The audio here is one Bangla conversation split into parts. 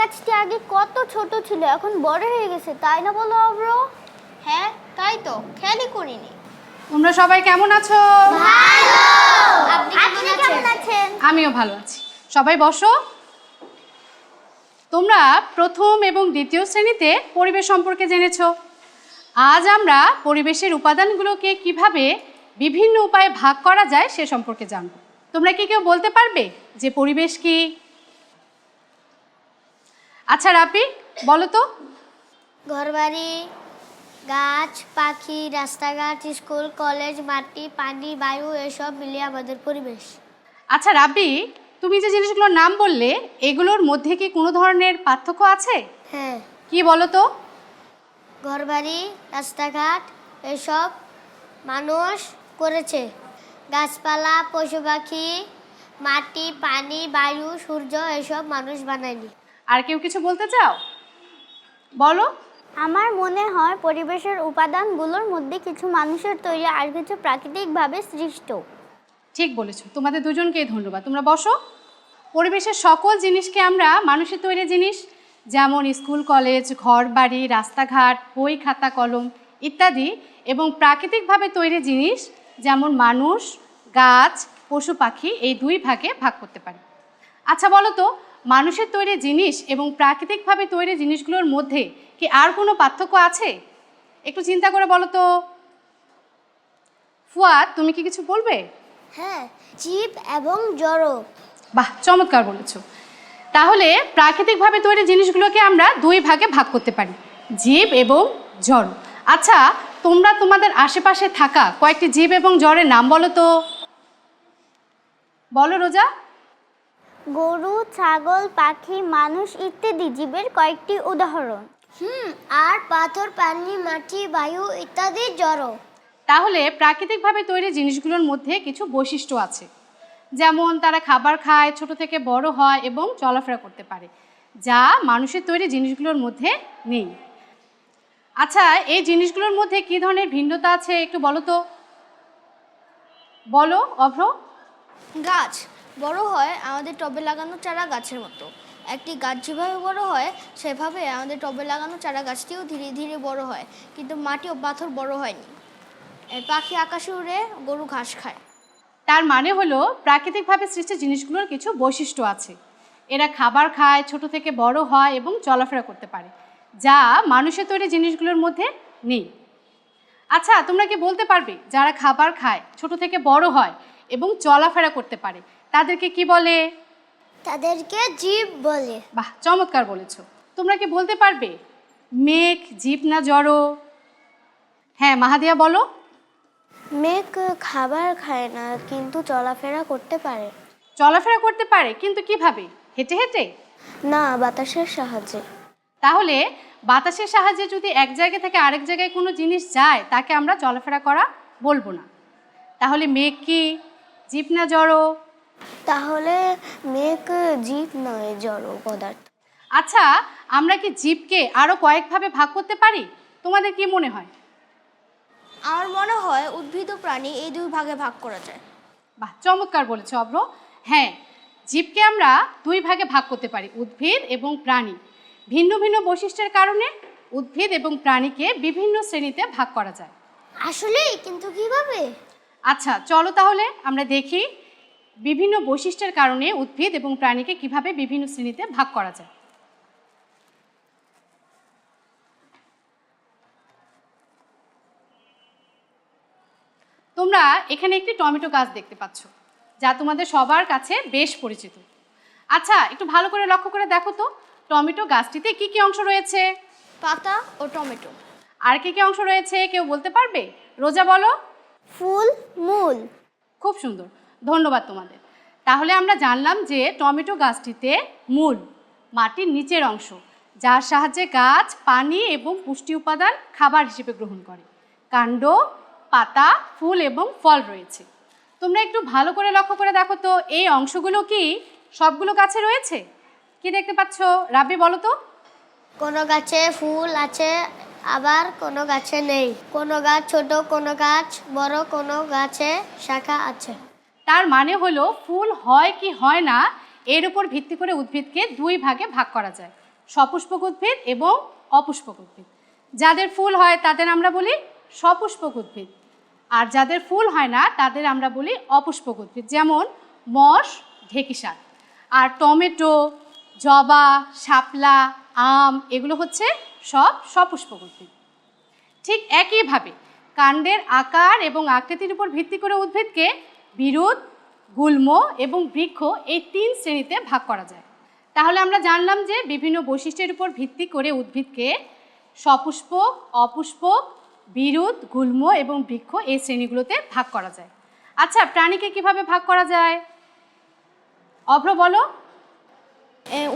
গাছটি আগে কত ছোট ছিল এখন বড় হয়ে গেছে তাই না বলো অব্র হ্যাঁ তাই তো খেয়ালই করিনি। তোমরা সবাই কেমন আছো? আপনি আপনি কেমন আছেন? আমিও ভালো আছি। সবাই বসো। তোমরা প্রথম এবং দ্বিতীয় শ্রেণীতে পরিবেশ সম্পর্কে জেনেছ। আজ আমরা পরিবেশের উপাদানগুলোকে কীভাবে বিভিন্ন উপায়ে ভাগ করা যায় সে সম্পর্কে জানব। তোমরা কি কেউ বলতে পারবে যে পরিবেশ কি? আচ্ছা রাপি বলো তো। ঘরবাড়ি গাছ পাখি রাস্তাঘাট স্কুল কলেজ মাটি পানি বায়ু এসব মিলিয়ে আমাদের পরিবেশ। আচ্ছা রাব্বি তুমি যে জিনিসগুলোর নাম বললে এগুলোর মধ্যে কি কোনো ধরনের পার্থক্য আছে? হ্যাঁ। কি বলো তো? ঘরবাড়ি রাস্তাঘাট এসব মানুষ করেছে। গাছপালা পশু পাখি মাটি পানি বায়ু সূর্য এসব মানুষ বানায়নি। আর কেউ কিছু বলতে চাও? বলো। আমার মনে হয় পরিবেশের উপাদানগুলোর মধ্যে কিছু মানুষের তৈরি আর কিছু প্রাকৃতিকভাবে সৃষ্ট। ঠিক বলেছ। তোমাদের দুজনকেই ধন্যবাদ। তোমরা বসো। পরিবেশের সকল জিনিসকে আমরা মানুষের তৈরি জিনিস যেমন স্কুল কলেজ ঘর বাড়ি রাস্তাঘাট বই খাতা কলম ইত্যাদি এবং প্রাকৃতিকভাবে তৈরি জিনিস যেমন মানুষ গাছ পশু পাখি এই দুই ভাগে ভাগ করতে পারি। আচ্ছা বলো তো মানুষের তৈরি জিনিস এবং প্রাকৃতিকভাবে তৈরি জিনিসগুলোর মধ্যে কি আর কোনো পার্থক্য আছে? একটু চিন্তা করে বলো তো। ফুয়াদ তুমি কি কিছু বলবে? হ্যাঁ জীব এবং জড়। বাহ চমৎকার বলেছ। তাহলে প্রাকৃতিকভাবে তৈরি জিনিসগুলোকে আমরা দুই ভাগে ভাগ করতে পারি জীব এবং জড়। আচ্ছা তোমরা তোমাদের আশেপাশে থাকা কয়েকটি জীব এবং জড়ের নাম বলো তো। বলো রোজা। গরু ছাগল পাখি মানুষ ইত্যাদি জীবের কয়েকটি উদাহরণ। হুম আর পাথর পানি মাটি বায়ু ইত্যাদি জড়। তাহলে প্রাকৃতিকভাবে তৈরি জিনিসগুলোর মধ্যে কিছু বৈশিষ্ট্য আছে। যেমন তারা খাবার খায় ছোট থেকে বড় হয় এবং চলাফেরা করতে পারে যা মানুষের তৈরি জিনিসগুলোর মধ্যে নেই। আচ্ছা এই জিনিসগুলোর মধ্যে কী ধরনের ভিন্নতা আছে একটু বলো তো? বলো অভ্র। গাছ। বড় হয় আমাদের টবে লাগানো চারা গাছের মতো। একটি গাছ যেভাবে বড় হয়, সেভাবে আমাদের টবে লাগানো চারা গাছটিও ধীরে ধীরে বড় হয়, কিন্তু মাটি ও পাথর বড় হয়নি। পাখি আকাশে উড়ে গরু ঘাস খায়। তার মানে হলো, প্রাকৃতিকভাবে সৃষ্ট জিনিসগুলোর কিছু বৈশিষ্ট্য আছে। এরা খাবার খায়, ছোট থেকে বড় হয় এবং চলাফেরা করতে পারে, যা মানুষের তৈরি জিনিসগুলোর মধ্যে নেই। আচ্ছা তোমরা কি বলতে পারবে, যারা খাবার খায়, ছোট থেকে বড় হয় এবং চলাফেরা করতে পারে তাদেরকে কি বলে? তাদেরকে জীব বলে। বাহ চমৎকার বলেছ। তোমরা কি বলতে পারবে? মেঘ জীব না জড়ো? হ্যাঁ মাহাদিয়া বলো। মেঘ খাবার খায় না কিন্তু চলাফেরা করতে পারে। চলাফেরা করতে পারে কিন্তু কীভাবে? হেঁটে হেঁটে? না বাতাসের সাহায্যে। তাহলে বাতাসের সাহায্যে যদি এক জায়গা থেকে আরেক জায়গায় কোনো জিনিস যায় তাকে আমরা চলাফেরা করা বলব না। তাহলে মেঘ কি? জীব না জড়ো? তাহলে মেঘ জীব নয় জড় পদার্থ। আচ্ছা আমরা কি জীবকে আরও কয়েকভাবে ভাগ করতে পারি? তোমাদের কি মনে হয়? আমার মনে হয় উদ্ভিদ ও প্রাণী এই দুই ভাগে ভাগ করা যায়। বাহ চমৎকার বলেছ অব্র হ্যাঁ জীবকে আমরা দুই ভাগে ভাগ করতে পারি উদ্ভিদ এবং প্রাণী। ভিন্ন ভিন্ন বৈশিষ্ট্যের কারণে উদ্ভিদ এবং প্রাণীকে বিভিন্ন শ্রেণীতে ভাগ করা যায়। আসলেই? কিন্তু কীভাবে? আচ্ছা চলো তাহলে আমরা দেখি বিভিন্ন বৈশিষ্ট্যের কারণে উদ্ভিদ এবং প্রাণীকে কীভাবে বিভিন্ন শ্রেণীতে ভাগ করা যায়। তোমরা এখানে একটি টমেটো গাছ দেখতে পাচ্ছ যা তোমাদের সবার কাছে বেশ পরিচিত। আচ্ছা একটু ভালো করে লক্ষ্য করে দেখো তো টমেটো গাছটিতে কি কি অংশ রয়েছে? পাতা ও টমেটো। আর কি কি অংশ রয়েছে কেউ বলতে পারবে? রোজা বলো। ফুল মূল। খুব সুন্দর। ধন্যবাদ তোমাদের। তাহলে আমরা জানলাম যে টমেটো গাছটিতে মূল, মাটির নিচের অংশ, যার সাহায্যে গাছ পানি এবং পুষ্টি উপাদান খাবার হিসেবে গ্রহণ করে। কাণ্ড, পাতা, ফুল এবং ফল রয়েছে। তোমরা একটু ভালো করে লক্ষ্য করে দেখো তো, এই অংশগুলো কি সবগুলো গাছে রয়েছে? কি দেখতে পাচ্ছ? রাব্বি, বলো তো। কোনো গাছে ফুল আছে, আবার কোনো গাছে নেই। কোনো গাছ ছোট, কোনো গাছ বড়, কোনো গাছে শাখা আছে। তার মানে হলো ফুল হয় কি হয় না, এর উপর ভিত্তি করে উদ্ভিদকে দুই ভাগে ভাগ করা যায়। সপুষ্পক উদ্ভিদ এবং অপুষ্পক উদ্ভিদ। যাদের ফুল হয় তাদের আমরা বলি সপুষ্পক উদ্ভিদ। আর যাদের ফুল হয় না তাদের আমরা বলি অপুষ্পক উদ্ভিদ। যেমন মশ, ঢেকি শাক। আর টমেটো, জবা, শাপলা, আম এগুলো হচ্ছে সব সপুষ্পক উদ্ভিদ। ঠিক একইভাবে কাণ্ডের আকার এবং আকৃতির উপর ভিত্তি করে উদ্ভিদকে বিরোধ গুল্ম এবং বৃক্ষ এই তিন শ্রেণীতে ভাগ করা যায়। তাহলে আমরা জানলাম যে বিভিন্ন বৈশিষ্ট্যের উপর ভিত্তি করে উদ্ভিদকে সপুষ্পক অপুষ্পক বিরোধ গুল্ম এবং বৃক্ষ এই শ্রেণীগুলোতে ভাগ করা যায়। আচ্ছা প্রাণীকে কীভাবে ভাগ করা যায়? অভ্র বলো।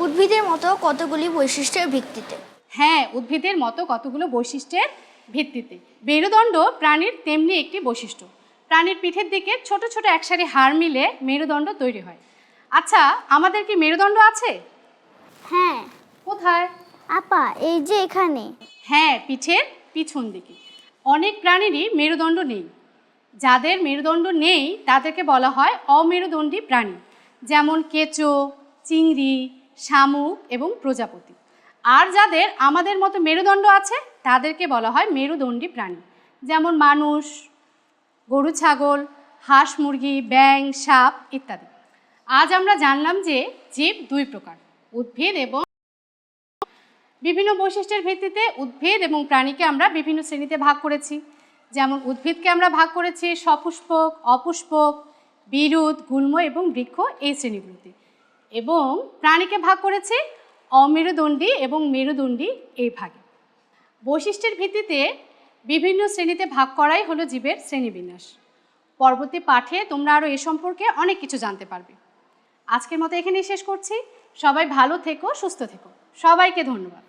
উদ্ভিদের মতো কতগুলি বৈশিষ্ট্যের ভিত্তিতে? হ্যাঁ উদ্ভিদের মতো কতগুলো বৈশিষ্ট্যের ভিত্তিতে। মেরুদণ্ড প্রাণীর তেমনি একটি বৈশিষ্ট্য। প্রাণীর পিঠের দিকে ছোট ছোট একসারি হাড় মিলে মেরুদণ্ড তৈরি হয়। আচ্ছা আমাদের কি মেরুদণ্ড আছে? হ্যাঁ। কোথায়? আপা এই যে এখানে। হ্যাঁ পিঠের পিছন দিকে। অনেক প্রাণীরই মেরুদণ্ড নেই। যাদের মেরুদণ্ড নেই তাদেরকে বলা হয় অমেরুদণ্ডী প্রাণী যেমন কেঁচো চিংড়ি শামুক এবং প্রজাপতি। আর যাদের আমাদের মতো মেরুদণ্ড আছে তাদেরকে বলা হয় মেরুদণ্ডী প্রাণী যেমন মানুষ গরু, ছাগল, হাঁস, মুরগি ব্যাং সাপ ইত্যাদি। আজ আমরা জানলাম যে জীব দুই প্রকার, উদ্ভিদ এবং বিভিন্ন বৈশিষ্ট্যের ভিত্তিতে উদ্ভিদ এবং প্রাণীকে আমরা বিভিন্ন শ্রেণীতে ভাগ করেছি। যেমন উদ্ভিদকে আমরা ভাগ করেছি সপুষ্পক, অপুষ্পক, বিরুদ, গুল্ম এবং বৃক্ষ এই শ্রেণীগুলোতে। এবং প্রাণীকে ভাগ করেছি অমেরুদণ্ডী এবং মেরুদণ্ডী এই ভাগে। বৈশিষ্ট্যের ভিত্তিতে বিভিন্ন শ্রেণীতে ভাগ করাই হলো জীবের শ্রেণীবিন্যাস। পরবর্তী পাঠে তোমরা আরও এ সম্পর্কে অনেক কিছু জানতে পারবে। আজকের মতো এখানেই শেষ করছি। সবাই ভালো থেকো, সুস্থ থেকো। সবাইকে ধন্যবাদ।